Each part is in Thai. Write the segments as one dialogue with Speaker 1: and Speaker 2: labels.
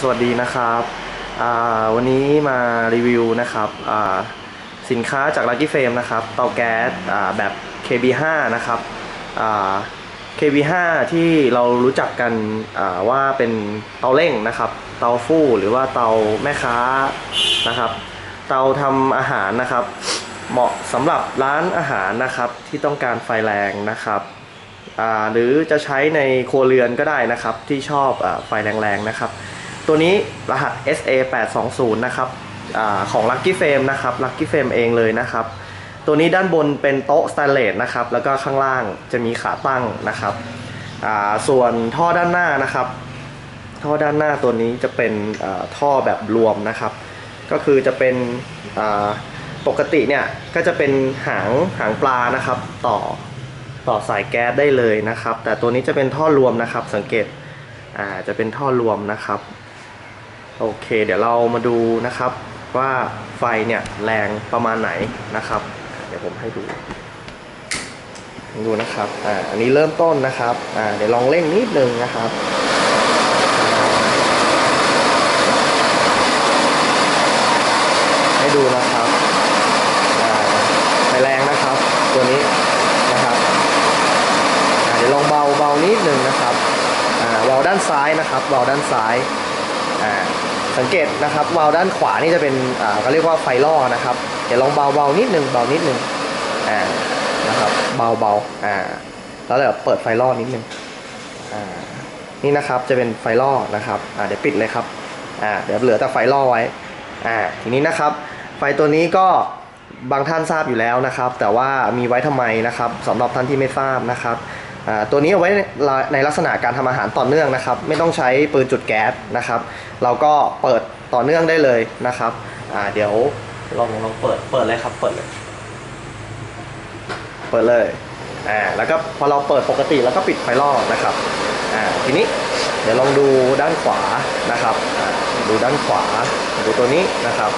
Speaker 1: สวัสดีนะครับวันนี้มารีวิวนะครับสินค้าจาก Lucky Frame นะครับเตาแก๊สแบบ KB5 นะครับ KB5 ที่เรารู้จักกันว่าเป็นเตาเร่งนะครับ เตาฟู่หรือว่าเตาแม่ค้านะครับ เตาทำอาหารนะครับ เหมาะสำหรับร้านอาหารนะครับที่ต้องการไฟแรงนะครับหรือจะใช้ในครัวเรือนก็ได้นะครับที่ชอบอไฟแรงๆนะครับ ตัวนี้รหัส SA 820 นะครับอของ Lucky Frame นะครับ Lucky Frame เองเลยนะครับ ตัวนี้ด้านบนเป็นโต๊ะสแตนเลสนะครับ แล้วก็ข้างล่างจะมีขาตั้งนะครับส่วนท่อด้านหน้านะครับ ท่อด้านหน้าตัวนี้จะเป็นท่อแบบรวมนะครับ ก็คือจะเป็นปกติเนี่ยก็จะเป็นหางหางปลานะครับ ต่อต่อสายแก๊สได้เลยนะครับ แต่ตัวนี้จะเป็นท่อรวมนะครับ สังเกตจะเป็นท่อรวมนะครับ โอเค เดี๋ยวเรามาดูนะครับว่าไฟเนี่ยแรงประมาณไหนนะครับ เดี๋ยวผมให้ดู ดูนะครับอ่าอันนี้เริ่มต้นนะครับอ่าเดี๋ยวลองเร่งนิดนึงนะครับให้ดูนะครับอ่าไฟแรงนะครับ ตัวนี้นะครับอ่าเดี๋ยวลองเบาเบานิดนึงนะครับอ่าวาด้านซ้ายนะครับวาด้านซ้าย อ่าสังเกตนะครับวาล์วด้านขวานี่จะเป็นอ่าก็เรียกว่าไฟล่อนะครับเดี๋ยวลองเบาเบานิดนึงเบานิดนึงอ่านะครับเบาเบาอ่าแล้วเดี๋ยวเปิดไฟล่อนิดนึงอ่านี่นะครับจะเป็นไฟล่อนะครับอ่าเดี๋ยวปิดเลยครับอ่าเดี๋ยวเหลือแต่ไฟล่อไว้อ่าทีนี้นะครับไฟตัวนี้ก็บางท่านทราบอยู่แล้วนะครับ แต่ว่ามีไว้ทำไมนะครับสำหรับท่านที่ไม่ทราบนะครับ ตัวนี้เอาไว้ในลักษณะการทำอาหารต่อเนื่องนะครับ ไม่ต้องใช้ปืนจุดแก๊สนะครับ เราก็เปิดต่อเนื่องได้เลยนะครับเดี๋ยวลองลองเปิดเปิดเลยครับเปิดเลยเปิดเลยอ่าแล้วก็พอเราเปิดปกติแล้วก็ปิดไฟล่อนะครับอ่าทีนี้เดี๋ยวลองดูด้านขวานะครับดูด้านขวาดูตัวนี้นะครับ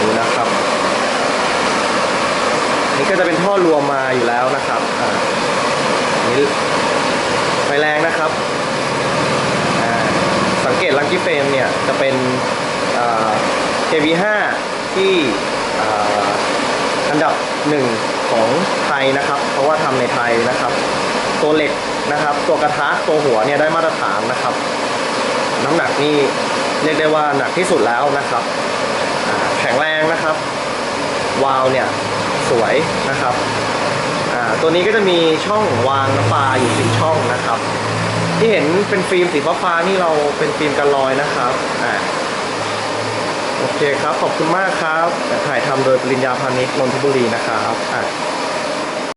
Speaker 1: ดูนะครับ นี่ ก็จะเป็นท่อรวมมาอยู่แล้วนะครับอ่านี่ไฟแรงนะครับ สังเกตลั c กี้เฟรมเนี่ยจะเป็น KV5 ที่อันดับหนึ่งของไทยนะครับ เพราะว่าทำในไทยนะครับ ตัวเหล็กนะครับ ตัวกระทะตัวหัวเนี่ยได้มาตรฐานนะครับ น้ำหนักนี่เรียกได้ว่าหนักที่สุดแล้วนะครับ แข็งแรงนะครับ วาล์วเนี่ย สวยนะครับอ่าตัวนี้ก็จะมีช่องวางน้ำปลาอยู่สี่ช่องนะครับ ที่เห็นเป็นฟิล์มสีฟ้าๆนี่เราเป็นฟิล์มกันรอยนะครับอ่าโอเคครับ ขอบคุณมากครับถ่ายทำโดยปริญญาพาณิชย์นนทบุรีนะครับอ่า